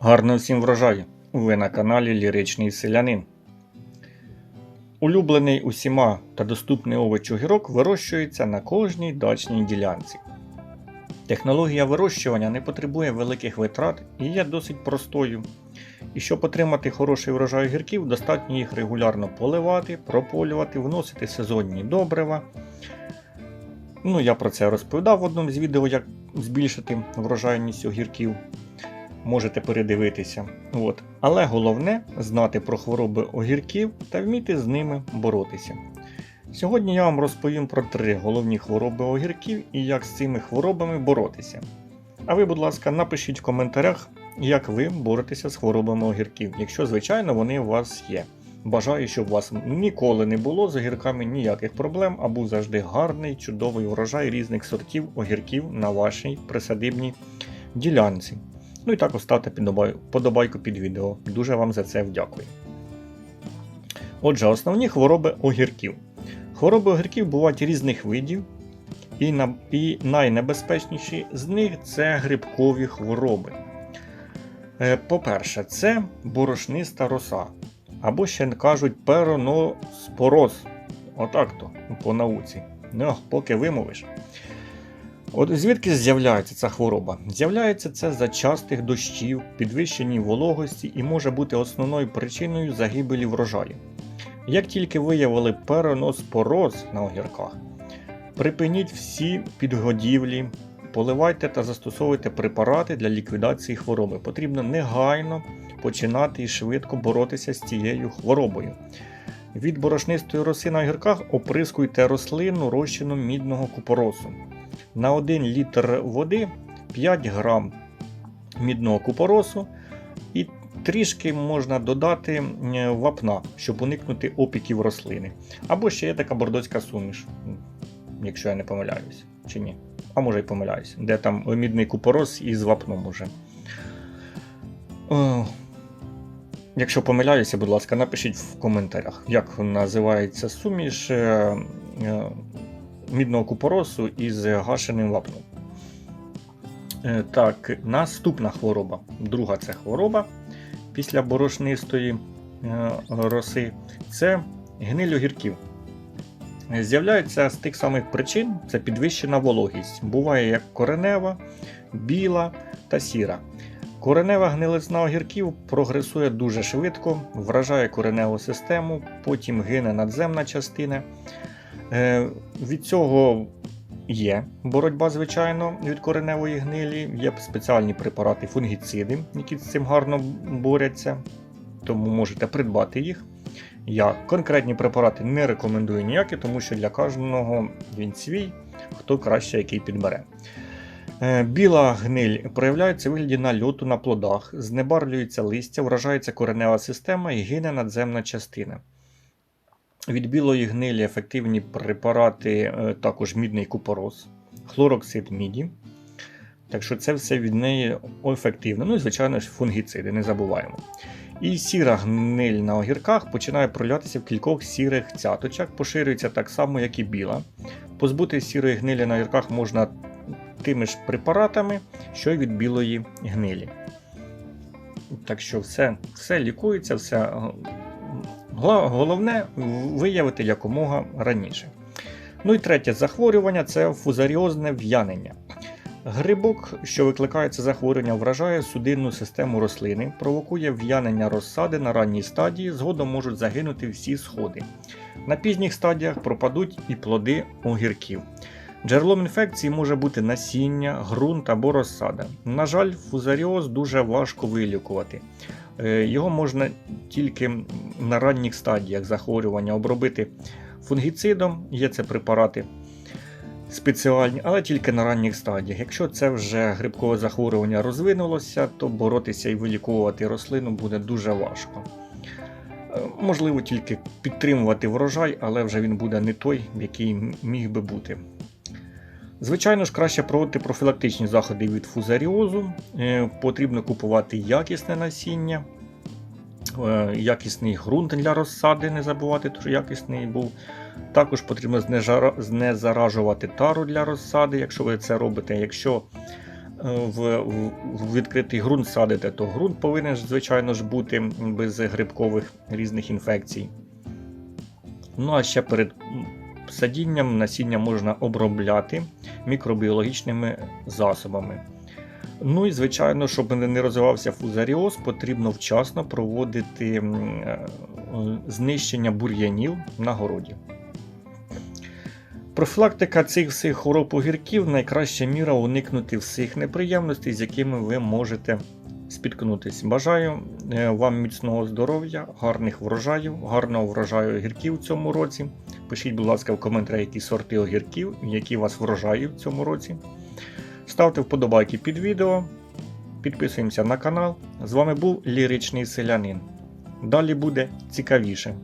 Гарно всім врожаю! Ви на каналі Ліричний Селянин. Улюблений усіма та доступний овоч огірок вирощується на кожній дачній ділянці. Технологія вирощування не потребує великих витрат і є досить простою. І щоб отримати хороший врожай огірків, достатньо їх регулярно поливати, прополювати, вносити сезонні добрива. Ну, я про це розповідав в одному з відео, як збільшити врожайність огірків. Можете передивитися. От. Але головне знати про хвороби огірків та вміти з ними боротися. Сьогодні я вам розповім про три головні хвороби огірків і як з цими хворобами боротися. А ви, будь ласка, напишіть в коментарях, як ви боретеся з хворобами огірків, якщо, звичайно, вони у вас є. Бажаю, щоб у вас ніколи не було з огірками ніяких проблем, а був завжди гарний, чудовий урожай різних сортів огірків на вашій присадибній ділянці. Ну і також ставте подобайку під відео. Дуже вам за це вдякую. Отже, основні хвороби огірків. Хвороби огірків бувають різних видів, і, на, і найнебезпечніші з них це грибкові хвороби. Е, По-перше, це борошниста роса. Або ще кажуть пероноспороз. Отак то по науці. Ну, поки вимовиш. От звідки з'являється ця хвороба? З'являється це за частих дощів, підвищеній вологості і може бути основною причиною загибелі врожаю. Як тільки виявили пероноспороз на огірках, припиніть всі підгодівлі, поливайте та застосовуйте препарати для ліквідації хвороби. Потрібно негайно починати і швидко боротися з цією хворобою. Від борошнистої роси на огірках оприскуйте рослину розчином мідного купоросу. На 1 літр води 5 грам мідного купоросу і трішки можна додати вапна, щоб уникнути опіків рослини. Або ще є така бордоцька суміш, якщо я не помиляюсь, чи ні. А може й помиляюсь, де там мідний купорос із вапном уже. Якщо помиляюся, будь ласка, напишіть в коментарях, як називається суміш е, е, мідного купоросу із гашеним вапном. Е, Так, наступна хвороба. Друга це хвороба після борошнистої роси це гниль огірків. З'являється з тих самих причин це підвищена вологість. Буває як коренева, біла та сіра. Коренева гнилизна огірків прогресує дуже швидко, вражає кореневу систему, потім гине надземна частина. Е, від цього є боротьба, звичайно, від кореневої гнилі, є спеціальні препарати фунгіциди, які з цим гарно борються, тому можете придбати їх. Я конкретні препарати не рекомендую ніякі, тому що для кожного він свій, хто краще який підбере. Біла гниль проявляється у вигляді нальоту на плодах, знебарлюється листя, вражається коренева система і гине надземна частина. Від білої гнилі ефективні препарати, також мідний купорос, хлороксид міді. Так що це все від неї ефективно. Ну і, звичайно ж, фунгіциди, не забуваємо. І сіра гниль на огірках починає проявлятися в кількох сірих цяточок, поширюється так само, як і біла. Позбути сірої гнилі на огірках можна тими ж препаратами, що й від білої гнилі. Так що все все лікується, все головне виявити якомога раніше. Ну і третє захворювання це фузаріозне в'янення. Грибок, що викликає це захворювання, вражає судинну систему рослини, провокує в'янення розсади на ранній стадії, згодом можуть загинути всі сходи. На пізніх стадіях пропадуть і плоди огірків. Джерелом інфекції може бути насіння, ґрунт або розсада. На жаль, фузаріоз дуже важко вилікувати. Його можна тільки на ранніх стадіях захворювання обробити фунгіцидом, є це препарати спеціальні, але тільки на ранніх стадіях. Якщо це вже грибкове захворювання розвинулося, то боротися і вилікувати рослину буде дуже важко. Можливо, тільки підтримувати врожай, але вже він буде не той, який міг би бути. Звичайно ж, краще проводити профілактичні заходи від фузаріозу. Потрібно купувати якісне насіння, якісний ґрунт для розсади, не забувати, що якісний був. Також потрібно знезаражувати тару для розсади, якщо ви це робите. Якщо в, в, в відкритий ґрунт садите, то ґрунт повинен, звичайно ж, бути без грибкових різних інфекцій. Ну а ще перед садінням насіння можна обробляти мікробіологічними засобами. Ну і звичайно, щоб не розвивався фузаріоз, потрібно вчасно проводити е, знищення бур'янів на городі. Профілактика цих всіх хвороб огірків найкраща міра уникнути всіх неприємностей, з якими ви можете спіткнутись. Бажаю е, вам міцного здоров'я, гарних врожаїв, гарного врожаю огірків в цьому році. Пишіть, будь ласка, в коментарях, які сорти огірків, які вас врожаї в цьому році. Ставте вподобайки під відео, підписуємося на канал. З вами був Ліричний Селянин. Далі буде цікавіше.